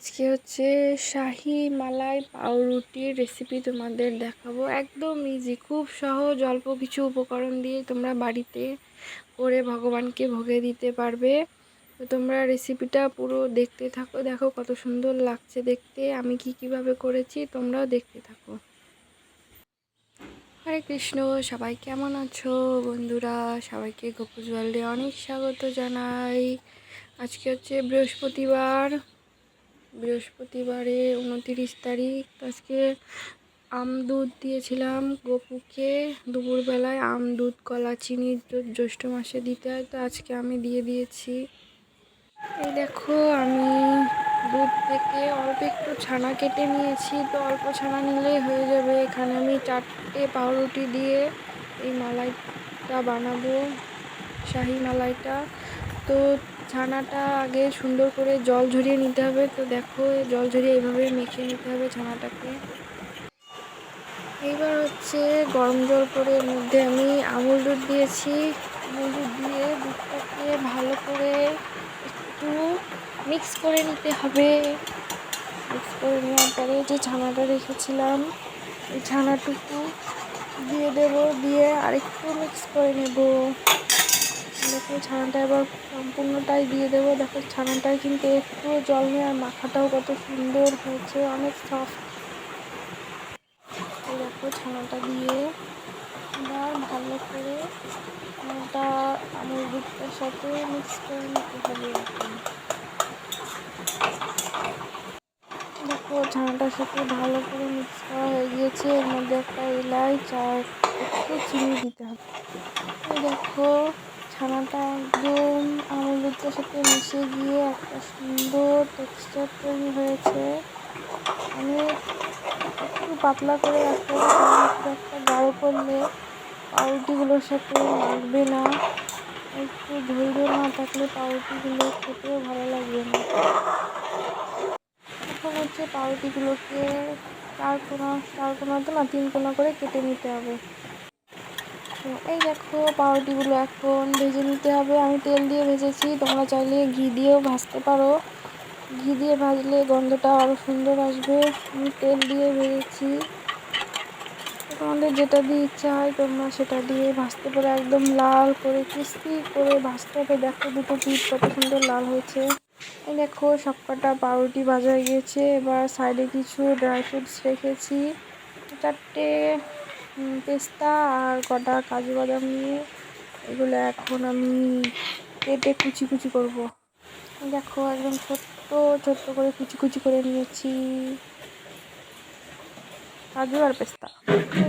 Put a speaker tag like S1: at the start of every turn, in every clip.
S1: আজকে হচ্ছে শাহি মালাই পাউরুটির রেসিপি তোমাদের দেখাবো। একদম ইজি খুব সহজ, অল্প কিছু উপকরণ দিয়ে তোমরা বাড়িতে করে ভগবানকে ভোগে দিতে পারবে। তো তোমরা রেসিপিটা পুরো দেখতে থাকো, দেখো কত সুন্দর লাগছে দেখতে, আমি কি কীভাবে করেছি তোমরাও দেখতে থাকো। হরে কৃষ্ণ, সবাই কেমন আছো? বন্ধুরা, সবাইকে গোপুজ ওয়ার্ল্ডে অনেক স্বাগত জানাই। আজকে হচ্ছে বৃহস্পতিবার বৃহস্পতিবারে উনতিরিশ তারিখ। আজকে আম দুধ দিয়েছিলাম গপুকে। দুপুরবেলায় আম দুধ, কলা, চিনি জ্যৈষ্ঠ মাসে দিতে হয়, তো আজকে আমি দিয়ে দিয়েছি। এই দেখো, আমি দুধ থেকে অল্প একটু ছানা কেটে নিয়েছি, তো অল্প ছানা নিলেই হয়ে যাবে। এখানে আমি চারটে পাউরুটি দিয়ে এই মালাইটা বানাবো, শাহি মালাইটা। তো ছানাটা আগে সুন্দর করে জল ঝরিয়ে নিতে হবে। তো দেখো জল ঝরিয়ে এইভাবে মেখে নিতে হবে ছানাটাকে। এইবার হচ্ছে গরম জল করে এর মধ্যে আমি আমুল দুধ দিয়েছি। আমুল দুধ দিয়ে দুধটাকে ভালো করে একটু মিক্স করে নিতে হবে। মিক্স করে নেওয়ার পরে যে ছানাটা রেখেছিলাম, এই ছানাটুকু দিয়ে দেব, দিয়ে আরেকটু মিক্স করে নেব। দেখো, ছানাটা এবার সম্পূর্ণটাই দিয়ে দেবো। দেখো ছানাটায় কিন্তু একটু জল নেই আর মাখাটাও কত সুন্দর হয়েছে, অনেক সফট দেখো, ছানাটা দিয়ে এবার ভালো করে ছানাটা আমুল দুধটার সাথে মিক্স করে নিতে হবে দেখো, ছানাটার সাথে ভালো করে মিক্স করা হয়ে গিয়েছে। এর মধ্যে একটা এলাচ আর একটু চিনি দিতে হবে। দেখো ছানাটা একদম আমুল দুধটার সাথে মিশে গিয়ে একটা সুন্দর টেক্সচার তৈরি হয়েছে। আমি একটু পাতলা করে রাখতে একটা গাঢ় করলে পাউরুটিগুলোর সাথে লাগবে না। একটু ঝোল না থাকলে পাউরুটিগুলো খেতেও ভালো লাগবে না। এখন হচ্ছে পাউরুটিগুলোকে চার কোনা চার কোনা তো না তিন কোনা করে কেটে নিতে হবে। এই দেখো, পাউরুটিগুলো এখন ভেজে নিতে হবে। আমি তেল দিয়ে ভেজেছি, তোমরা চাইলে ঘি দিয়েও ভাজতে পারো। ঘি দিয়ে ভাজলে গন্ধটা আরও সুন্দর আসবে। আমি তেল দিয়ে ভেজেছি। তোমাদের যেটা দিয়ে ইচ্ছা হয় তোমরা সেটা দিয়ে ভাজতে পারো। একদম লাল করে ক্রিস্পি করে ভাজতে হবে। দেখো দুটো পিঠ কত সুন্দর লাল হয়েছে। এই দেখো, সবকটা পাউরুটি ভাজা গিয়েছে এবার সাইডে কিছু ড্রাই ফ্রুটস রেখেছি। চারটে পেস্তা আর কটা কাজু বাদাম নিয়ে এগুলো এখন আমি কেটে কুচি কুচি করব। দেখো একদম ছোট্ট ছোট্ট করে কুচি কুচি করে নিয়েছি। কাজু আর পেস্তা।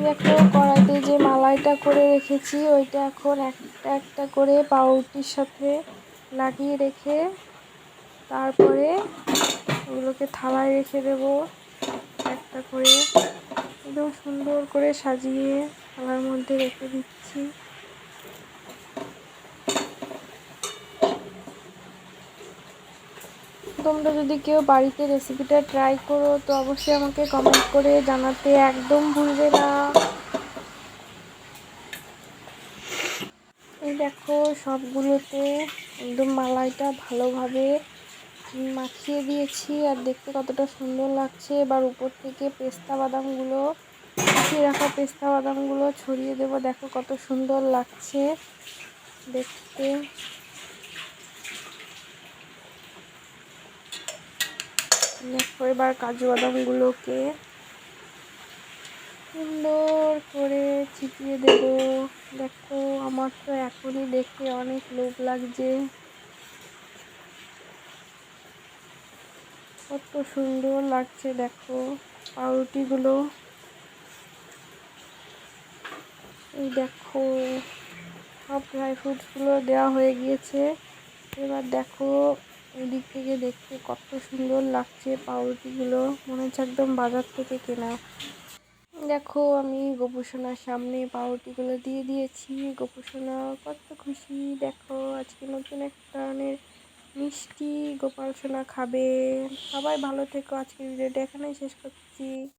S1: দেখো কড়াইতে যে মালাইটা করে রেখেছি, ওইটা এখন একটা একটা করে পাউরুটির সাথে লাগিয়ে রেখে তারপরে ওগুলোকে থালায় রেখে দেব। একটা করে একদম সুন্দর করে সাজিয়ে থালার মধ্যে রেখে দিচ্ছি। তোমরা যদি কেউ বাড়িতে রেসিপিটা ট্রাই করো, তো অবশ্যই আমাকে কমেন্ট করে জানাতে একদম ভুলবে না। এই দেখো সবগুলোতে একদম মালাইটা ভালোভাবে মাখিয়ে দিয়েছি আর দেখতে কতটা সুন্দর লাগছে। এবার উপর থেকে পেস্তা বাদামগুলো, মাখিয়ে রাখা পেস্তা বাদামগুলো ছড়িয়ে দেবো। দেখো কত সুন্দর লাগছে দেখতে। দেখো এবার কাজু বাদামগুলোকে সুন্দর করে ছিটিয়ে দেব। দেখো আমার তো এখনই দেখে অনেক লোভ লাগছে। কত সুন্দর লাগছে, দেখো। পাউরুটিগুলো। এই দেখো, সব ড্রাই ফ্রুটসগুলো দেওয়া হয়ে গিয়েছে। এবার দেখো, এদিক থেকে দেখতে কত সুন্দর লাগছে পাউরুটিগুলো। মনে হচ্ছে একদম বাজার থেকে কেনা। দেখো, আমি গোপুসোনার সামনে পাউরুটিগুলো দিয়ে দিয়েছি। গোপুসোনা কত খুশি। দেখো, আজকে নতুন একটা ধরনের মিষ্টি গোপাল সোনা খাবে। সবাই ভালো থেকো আজকের ভিডিওটা এখানেই শেষ করছি।